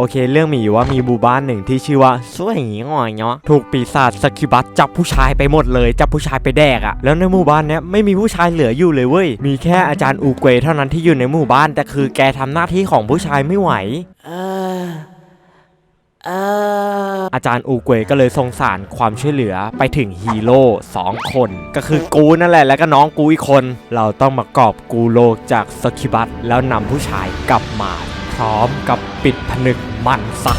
โอเค เรื่องมีอยู่ว่ามีหมู่บ้านหนึ่งที่ชื่อว่าสวยงอยเนาะถูกปีศาจสกิบัตจับผู้ชายไปหมดเลย จับผู้ชายไปแดกอะแล้วในหมู่บ้านเนี้ยไม่มีผู้ชายเหลืออยู่เลยเว้ยมีแค่อาจารย์อูเกวเท่านั้นที่อยู่ในหมู่บ้าน แต่คือแกทำหน้าที่ของผู้ชายไม่ไหวอาจารย์อูเกวก็เลยส่งสารความช่วยเหลือไปถึงฮีโร่สองคน ก็คือกูนั่นแหละแล้วก็น้องกูอีกคน เราต้องมากอบกูโลกจากสกิบัตแล้วนำผู้ชายกลับมา พร้อมกับปิดผนึก มันซะ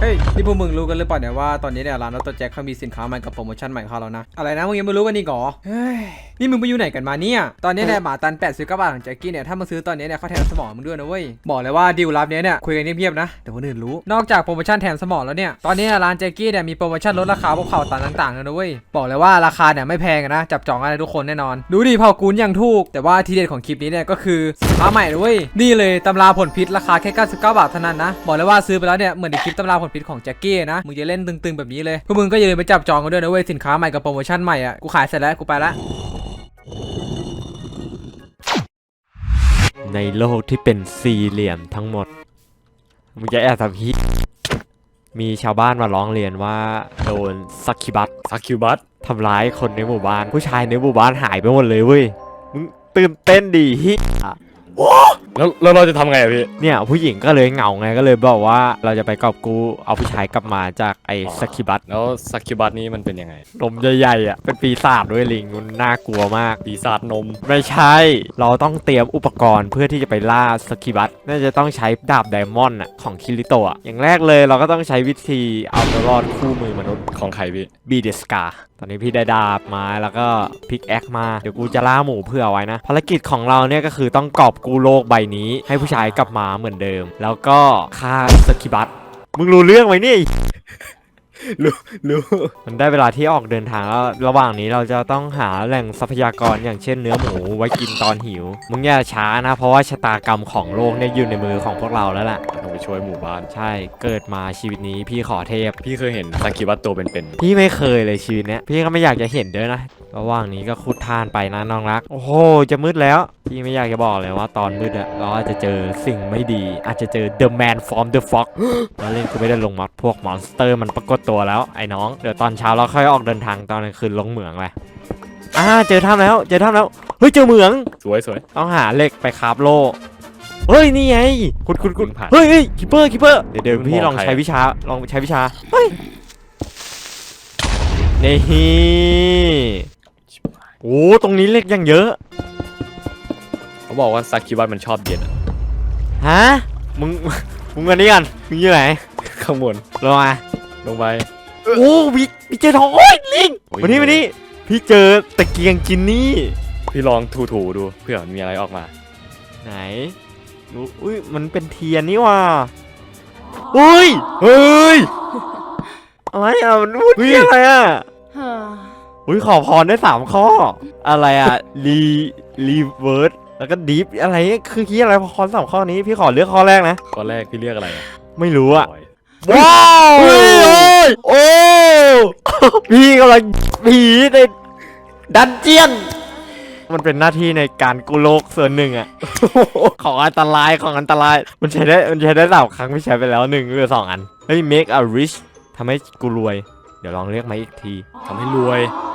เฮ้ย นี่พวกมึงรู้กันหรือเปล่าเนี่ยว่าตอนนี้เนี่ยร้านรถตัวแจ็คเขามีสินค้าใหม่กับโปรโมชั่นใหม่เขาแล้วนะ อะไรนะมึงยังไม่รู้กันอีกเหรอเฮ้ย นี่มึงไปอยู่ไหนกันมาเนี่ย ตอนนี้เนี่ยหมาตัน89บาทของแจ็คกี้เนี่ยถ้ามึงซื้อตอนนี้เนี่ยเขาแถมสมองมึงด้วยนะเว้ย บอกเลยว่าดีลลับเนี้ยเนี่ยคุยกันเงียบๆนะแต่คนอื่นรู้ นอกจากโปรโมชั่นแถมสมองแล้วเนี่ย ตอนนี้ร้านแจ็คกี้เนี่ยมีโปรโมชั่นลดราคาพวกเผาตันต่างๆเลยนะเว้ย บอกเลยว่าราคาเนี่ยไม่แพงนะ จับจองอะไรทุกคนแน่นอน ดูดิเผากูนอย่างถูก แต่ว่าทีเด็ดของคลิปนี้เนี่ยก็คือสินค้าใหม่เว้ยนี่เลยตำราผลพิษราคาแค่ 99 บาทเท่านั้นนะบอกเลยว่าซื้อไปแล้วเนี่ยเหมือนในคลิปตำราผลพิษของแจ็คกี้นะ มึงจะเล่นตึงๆแบบนี้เลยพวกมึงก็อย่าลืมไปจับจองกันด้วยนะเว้ยสินค้าใหม่กับโปรโมชั่นใหม่อะกูขายเสร็จแล้วกูไปละในโลกที่เป็นสี่เหลี่ยมทั้งหมด มึงจะแอบทำฮิมีชาวบ้านมาร้องเรียนว่าโดนสักคิบัตซักคิวบัสทำร้ายคนในหมู่บ้าน ผู้ชายในหมู่บ้านหายไปหมดเลยเว้ย มึงตื่นเต้นดีฮิ แล้วแล้วเราจะทำไงอะพี่ เนี่ยผู้หญิงก็เลยเหงาไงก็เลยบอกว่าเราจะไปกอบกูเอาผู้ชายกลับมาจากไอ้สักคิบัตแล้วซักคิวบัสนี้มันเป็นยังไงนมใหญ่ๆอะเป็นปีศาจด้วยลิงมันน่ากลัวมาก ปีศาจนม ไม่ใช่ เราต้องเตรียมอุปกรณ์เพื่อที่จะไปล่าสกิบัตน่าจะต้องใช้ดาบไดมอนด์อะของคิริโตะอะอย่างแรกเลยเราก็ต้องใช้วิธีเอาตัวรอดคู่มือมนุษย์ของใครพี่ บีเดสกา ตอนนี้พี่ได้ดาบมาแล้วก็พิกแอคมาเดี๋ยวกูจะล่าหมูเพื่อไว้นะภารกิจของเราเนี่ยก็คือต้องกอบกู้โลกใบนี้ ให้ผู้ชายกลับมาเหมือนเดิม แล้วก็ฆ่าสกิบัตมึงรู้เรื่องไหมเนี่ย รู้รู้มันได้เวลาที่ออกเดินทางแล้วระหว่างนี้เราจะต้องหาแหล่งทรัพยากรอย่างเช่นเนื้อหมูไว้กินตอนหิว มึงอย่าช้านะ เพราะว่าชะตากรรมของโลกเนี่ยอยู่ในมือของพวกเราแล้วล่ะต้องไปช่วยหมู่บ้าน ใช่เกิดมาชีวิตนี้พี่ขอเทพ พี่เคยเห็นซักคิวบัสตัวเป็นพี่ไม่เคยเลยชีวิตเนี้ยพี่ก็ไม่อยากจะเห็นด้วยนะ ระหว่างนี้ก็คุดทานไปนะน้องรัก โอ้โห จะมืดแล้ว พี่ไม่อยากจะบอกเลยว่าตอนมืดอะเราอาจจะเจอสิ่งไม่ดี อาจจะเจอ The Man from the Fog เราเล่นกูไม่ได้ลงมาพวกมอนสเตอร์มันปรากฏตัวแล้วไอ้น้อง เดี๋ยวตอนเช้าเราค่อยออกเดินทางตอนกลางคืนลงเหมืองไปอ่าเจอถ้ำแล้ว เจอถ้ำแล้ว เฮ้ยเจอเหมืองๆสวยสวยต้องหาเหล็กไปคราบโลเฮ้ยนี่ไงคุณคุณคุณคุณผ่านเฮ้ยเฮ้ยคิปเปอร์คิปเปอร์เดี๋ยวเดี๋ยวคุณพี่มองลองใครใช้วิชาลองใช้วิชาเฮ้ยนี่ โอ้ตรงนี้เหล็กยังเยอะ เขาบอกว่าซักคิวบัสมันชอบเย็นอะฮะ มึง มึงอันนี้กันมึงอยู่ไหนข้างบนลงมา ลงไป โอ้พี่พี่เจอทองโอ้ยลิงโอ้ยมานี่มานี่พี่เจอตะเกียงจินนี่ พี่ลองถูๆดูเผื่อมันมีอะไรออกมา ไหนดูอุ้ย มันเป็นเทียนนี่ว่ะอุ้ย เฮ้ย อะไรอะ มันพูดเฮ้ยเหี้ยอะไรอะ อุ้ยขอพรได้สามข้อ อะไรอะรีรีเวิร์สแล้วก็ดีฟอะไรเนี่ยคือคีอะไรพรสามข้อนี้พี่ขอเลือกข้อแรกนะ ข้อแรกพี่เรียกอะไรอะไม่รู้อะโยว้าวเฮ้ยโอ้ยโอ้พี่กำลังผีในดันเจียน มันเป็นหน้าที่ในการกุโลกส่วนหนึ่งอะของอันตรายของอันตราย มันใช้ได้มันใช้ได้สามครั้งไม่ใช้ไปแล้วหนึ่งหรือสองอัน เฮ้ย make a rich ทำให้กูรวย เดี๋ยวลองเรียกมาอีกที ทำให้รวยโอ้โห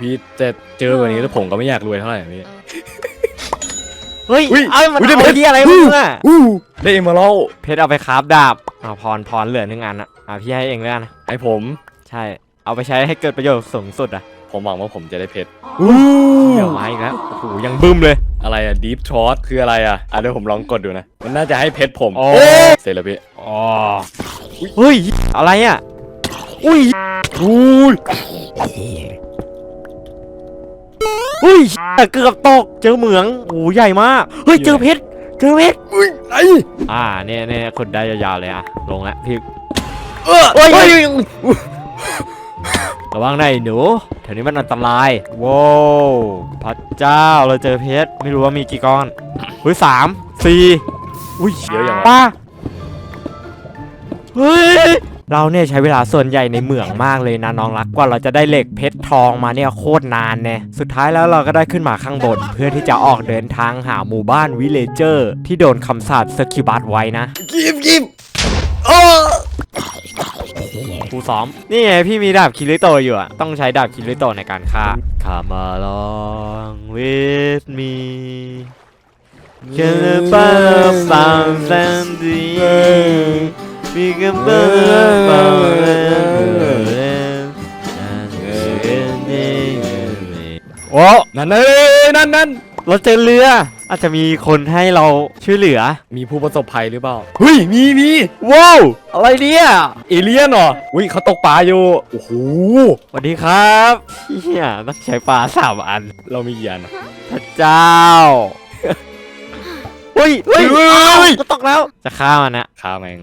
พี่จะเจอแบบนี้แล้วผมก็ไม่อยากรวยเท่าไหร่อะพี่ เฮ้ย อุ๊ยเอ้ยมันอุ๊ยได้เอาเพชร ที่อะไรมึงอะอู้ได้เอมาเล่าเพชรเอาไปคราฟดาบอ่าพรพรเหลือหนึ่งอันอะอ่าพี่ให้เองแล้วกันนะให้ผม ใช่ เอาไปใช้ให้เกิดประโยชน์สูงสุดอะผมหวังว่าผมจะได้เพชรเดี๋ยวมาอีกแล้วโอ้โหยังบึ้มเลย อะไรอะดีฟทรอสคืออะไรอะอะเดี๋ยวผมลองกดดูนะ มันน่าจะให้เพชรผมโอ้ เสร็จแล้วพี่อ๋อเฮ้ย อะไรอะอุ้ยอุ้ย อุ้ยเกือบตก เจอเหมืองโอ้โหใหญ่มาก เฮ้ย เจอเพชร เจอเพชรอุ้ยไออ่าเนี่ยเนี่ยคนได้ยาวๆเลยอะลงแล้วพี่เออโอ้ยเฮ้ยระวังหน่อยหนูแถวนี้มันอันตรายว้าวพระเจ้าเราเจอเพชร ไม่รู้ว่ามีกี่ก้อนเฮ้ยสามสี่อุ้ยเยอะอย่างวะป้าเฮ้ย เราเนี่ยใช้เวลาส่วนใหญ่ในเหมืองมากเลยนะน้องรักกว่าเราจะได้เหล็กเพชรทองมาเนี่ยโคตรนานแน่สุดท้ายแล้วเราก็ได้ขึ้นมาข้างบน เพื่อที่จะออกเดินทางหาหมู่บ้านวิเลเจอร์ ที่โดนคำสาปสคิบัตไว้นะกิบกิบโอ้ครูซ้อม นี่ไงพี่มีดาบคิริโตอยู่อะต้องใช้ดาบคิริโตในการฆ่า Come along with me Can the fire sound and the We can burn โอ้นั่นเลยนั่นนั่นเราเจอเรือ อาจจะมีคนให้เราช่วยเหลือ มีผู้ประสบภัยหรือเปล่าเฮ้ยมีมีว้าวอะไรเนี่ยเอเลี่ยนเหรออุ้ยเขาตกปลาอยู่โอ้โหสวัสดีครับเฮียต้องใช้ปลาสามอัน เรามีกี่อันอะพระเจ้า เฮ้ยเฮ้ยเฮ้ย อ้าวก็ตกแล้ว จะฆ่ามันนะ ฆ่าแมง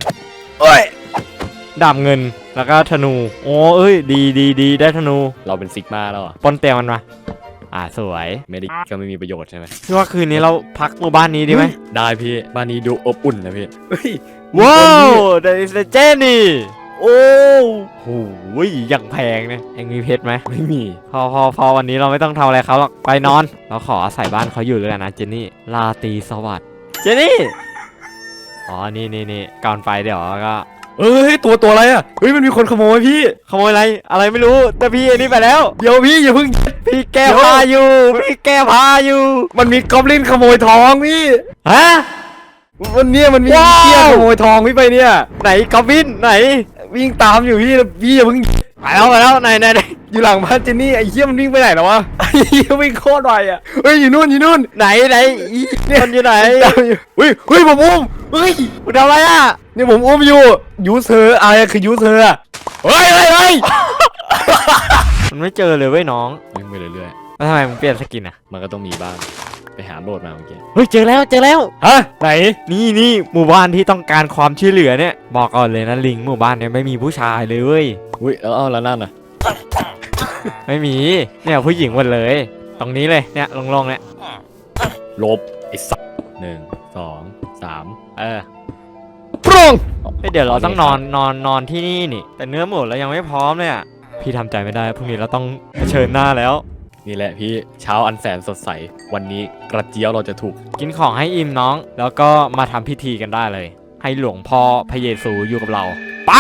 ดาบเงินแล้วก็ธนู โอ้เอ้ย ดีดีดีได้ธนูเราเป็นซิกมาแล้วอะปล้นเตียงมันมาอ่าสวยเมดิกก็ไม่มีประโยชน์ใช่ไหมพี่ว่าคืนนี้เราพักหมู่บ้านนี้ดีไหมได้พี่บ้านนี้ดูอบอุ่นนะพี่เฮ้ยว้าวเดลิสเจนี่โอ้โหอย่างแพงเนี่ยเองมีเพชรไหมไม่มี พอพอพอวันนี้เราไม่ต้องทำอะไรเขาหรอกไปนอน เราขออาศัยบ้านเขาอยู่เลยกันนะเจนนี่ลาตรีสวัสดิ์เจนนี่ อ๋อ นี่นี่นี่ก่อนไปเดี๋ยวก็ เอ้ยตัวตัวอะไรอะเฮ้ยมันมีคนขโมยพี่ ขโมยอะไร อะไรไม่รู้ แต่พี่อันนี้ไปแล้ว เดี๋ยวพี่อย่าเพิ่ง พี่แก้ผ้าอยู่ พี่แก้ผ้าอยู่ มันมีกอบลินขโมยทองพี่ ฮะ วันเนี้ยมันมีว้าว เกี้ยขโมยทองพี่ไปเนี่ย ไหนกอบินไหน วิ่งตามอยู่พี่แล้วพี่อย่าเพิ่ง ไปแล้วไปแล้วไหนไหนไหนอยู่หลังบ้านเจนนี่ไอ้เหี้ยมันวิ่งไปไหนแล้ววะไอ้เหี้ยวิ่งโคตรไวอะเฮ้ยอยู่นู่นอยู่นู่นไหนไหนอีคนอยู่ไหนตามอยู่เฮ้ยเฮ้ยผมอุ้มเฮ้ยคุณทำอะไรอะนี่ผมอุ้มอยู่ยูเซอร์อะไรคือยูเซอร์อะเฮ้ยเฮ้ยเฮ้ยมันไม่เจอเลยเว้ยน้องวิ่งไปเรื่อยแล้วทำไมมึงเปลี่ยนสกินอะ ๆมันก็ต้องมีบ้าง ไปหาโบสถ์มาเมื่อกี้ เฮ้ยเจอแล้วเจอแล้ว ฮะไหน นี่นี่หมู่บ้านที่ต้องการความช่วยเหลือเนี่ย บอกก่อนเลยนะลิงหมู่บ้านเนี่ยไม่มีผู้ชายเลยเว้ย อุ้ยแล้วเอาแล้วนั่นน่ะไม่มี เนี่ยผู้หญิงหมดเลย ตรงนี้เลยเนี่ยลงๆเนี่ยลบไอ้สัสหนึ่งสองสามเออปรุงเฮ้ยเดี๋ยวเราต้องนอนนอนนอนที่นี่นี่ แต่เนื้อหมูเรายังไม่พร้อมเลยอะพี่ทำใจไม่ได้พรุ่งนี้เราต้องเผชิญหน้าแล้ว นี่แหละพี่เช้าอันแสนสดใส วันนี้กระเจียวเราจะถูก กินของให้อิ่มน้อง แล้วก็มาทำพิธีกันได้เลย ให้หลวงพ่อพระเยซูอยู่กับเรา ไป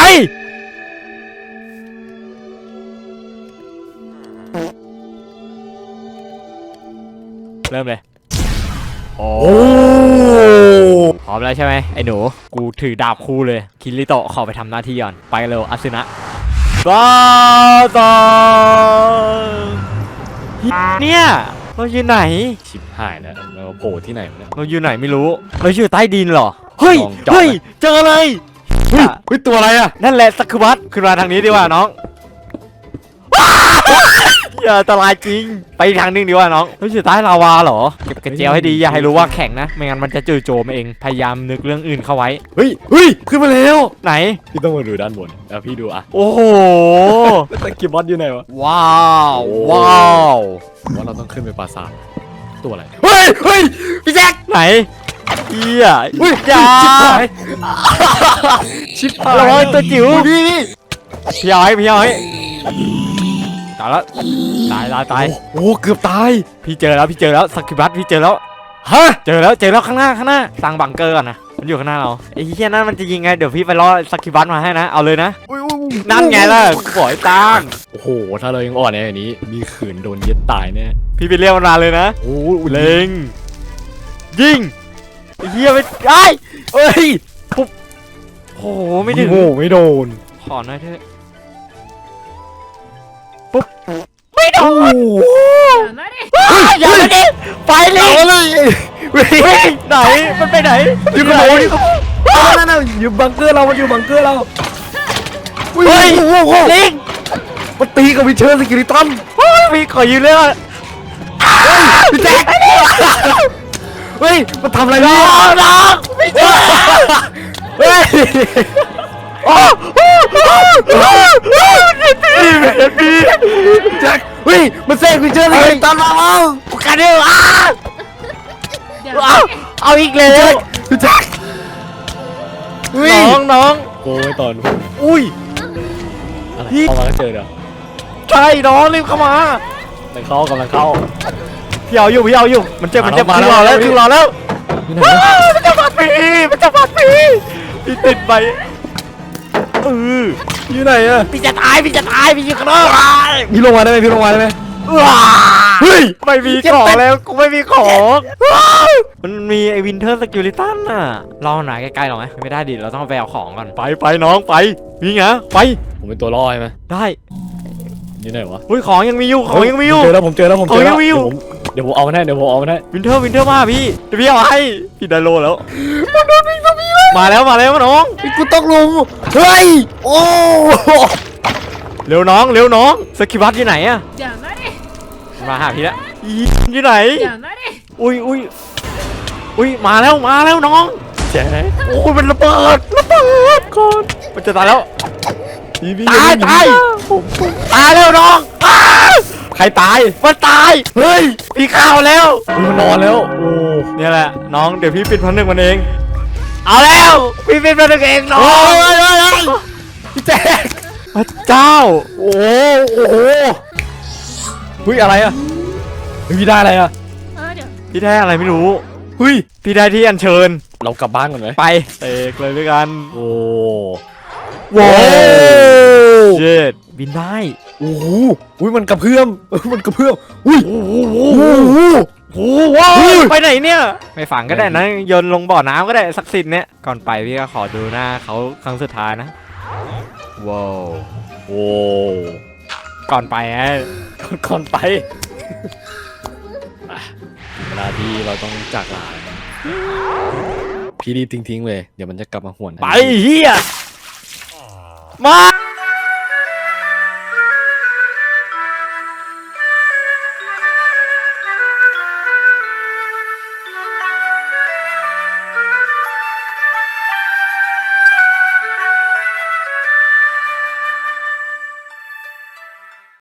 เริ่มเลยโอ้โอ้พร้อมแล้วใช่ไหมไอ้หนู กูถือดาบคู่เลย คิริโตะขอไปทำหน้าที่ก่อน ไปเร็วอาซึนะบาตา เนี่ยเราอยู่ไหน ชิบหายแล้วเราโผล่ที่ไหนวะเนี่ย เราอยู่ไหนไม่รู้ เราอยู่ใต้ดินเหรอ เฮ้ย ลองเจาะเฮ้ยไหมเจอเลยเฮ้ยเฮ้ยตัวอะไรอะนั่นแหละสักคุบัตขึ้นมาทางนี้ดีกว่าน้อง อย่าอันตรายจริง ไปอีกทางหนึงดีกว่าน้องเราอยู่ใต้ลาวาเหรอเก็บกระเจียวให้ดีอย่าให้รู้ว่าแข็งนะ ไม่งั้นมันจะจู่โจมเอง พยายามนึกเรื่องอื่นเข้าไว้ เฮ้ยเฮ้ยขึ้นมาแล้ว ไหน พี่ต้องมาดูด้านบนแล้วพี่ดูอะโอ้โหแล้วตะกี้บอสอยู่ไหนวะ ว้าวโอ้ว้าว ว่าเราต้องขึ้นไปปราสาทตัวอะไรเฮ้ยเฮ้ยพี่แจ็คไหนเฮียเฮ้ยอย่าชิบหายชิบหายระวังตัวจิ๋วพี่นี่พี่เอาให้พี่เอาให้ ตายแล้วตายตายตายโอ้โหเกือบตาย พี่เจอแล้วพี่เจอแล้วสักคิบัตพี่เจอแล้วฮะเจอแล้วเจอแล้วข้างหน้าข้างหน้าสร้างบังเกอร์ก่อนนะมันอยู่ข้างหน้าเราไอ้เฮียนั่นมันจะยิงไงเดี๋ยวพี่ไปล่อสักคิบัตมาให้นะเอาเลยนะอุ๊ยอุ๊ยอุ๊ยนั่นไงล่ะปล่อยตั้งโอ้โหถ้าเรายังอ่อนในอย่างนี้ มีขืนโดนยึดตายแน่พี่ไปเรียกมันมาเลยนะโอ้โหเล็งยิงไอ้เฮียไปไอ้ยเอ้ยโอ้โหไม่ถึงโอ้โหไม่โดนขอหน่อยเถอะ ไม่โดโอ้นโหอย่าไปดิไปเลยเอาเลยเฮ้ยเฮ้ยไหน มันไปไหนอยู่กับเราอยู่กับนั่นน่ะอยู่บังเกอร์เรา มันอยู่บังเกอร์เราเฮ้ยโอ้โหลิงมันตีกับวิเชอร์สกิลิตันเฮ้ยพี่ขอยืนเลยอะพี่แจ็คเฮ้ย มันทำอะไรน้เนี่อยงน้องไม่ใช่เฮ้ยโอ้โหพี่พี่ แจ็คเฮ้ยมันเซ่วิเชอร์สกิลิตันมาแล้วกันเดียวอะเดี๋ยวเอาเอาอีกแล้วแจ็คน้องน้องโอ้ยตอนอุ้ยอะไรเข้ามาก็เจอเดี๋ยวใช่น้องรีบเข้ามามันเข้ากำลังเข้าพี่เอาอยู่พี่เอาอยู่มันเจ็บมันเจ็บมาครึ่งแล้รอวแล้วมาแล้วครึ่งรอแล้วมันจะฟัดปีมันจะฟัดปีพี่ติดไป เอออยู่ไหนอะพี่จะตายพี่จะตายพี่อยู่ข้างนอกพี่ลงมาได้ไหมพี่ลงมาได้ไหมว้าเฮ้ยไม่มีของแล้วกูไม่มีของว้าวมันมีไอ้วินเทอร์สกิลิตันน่ะรอหน่อยใกล้ๆหรอไหมไม่ได้ดิเราต้องไปเอาของก่อนไปไปน้องไปวิ่งเหรอไปผมเป็นตัวล่อใช่ไหมได้อยู่ไหนวะอุ้ยของยังมีอยู่ของยังมีอยู่เจอแล้วผมเจอแล้วผมเจอเขายัแล้วงมีอยู่เดี๋ยวผมเดี๋ยวผมเอามันให้เดี๋ยวผมเอามันให้วินเทอร์วินเทอร์มาพี่เดี๋ยวพี่เอาให้พี่ได้โลแล้วมาแล้วมาแล้วน้อง กูต้องลงเฮ้ยโอ้เร็วน้องเร็วน้องสกิบัตอยู่ไหนอะอย่ามาดิมาหาพี่ละอีอยู่ไหน อย่ามาดิอุ้ยอุ้ยอุ้ยมาแล้วมาแล้วน้องแจ๊คโอ้ยมันระเบิดระเบิดก่อนมันจะตายแล้วพี่พี่ตายตายตายแล้วน้องอ้าใครตาย มันตาย เฮ้ยพี่ข้าวแล้วอุ๊ยมันนอนแล้ว โอ้เนี่ยแหละ น้องเดี๋ยวพี่ปิดพันหนึ่งมันเอง เอาแล้วพี่ปิดพันหนึ่งเองน้องพี่แจ๊คพระเจ้า โอ้โหโอ้โหเฮ้ยอะไรอะเฮ้ยพี่ได้อะไรอะเออเดี๋ยวพี่ได้อะไรไม่รู้เฮ้ยพี่ได้ที่อัญเชิญเรากลับบ้านก่อนไหมไปเตกเลยด้วยกันโอ้โว้โอ้เจ็ดบินได้โอ้โหอุ้ยมันกระเพื่อมเออมันกระเพื่อมอุ้ยโอ้โห โอ้โหโอ้โหว้าวไปไหนเนี่ย ไม่ฝังก็ได้นะโยนลงบ่อน้ำก็ได้สักสิทธิ์เนี่ยก่อนไปพี่ก็ขอดูหน้าเขาครั้งสุดท้ายนะว้าวโอ้ก่อนไปฮะก่อนไปอะถึงเวลาที่เราต้องจากลาแล้วนะพี่รีบทิ้งๆเลยเดี๋ยวมันจะกลับมาหวนไปเฮียมา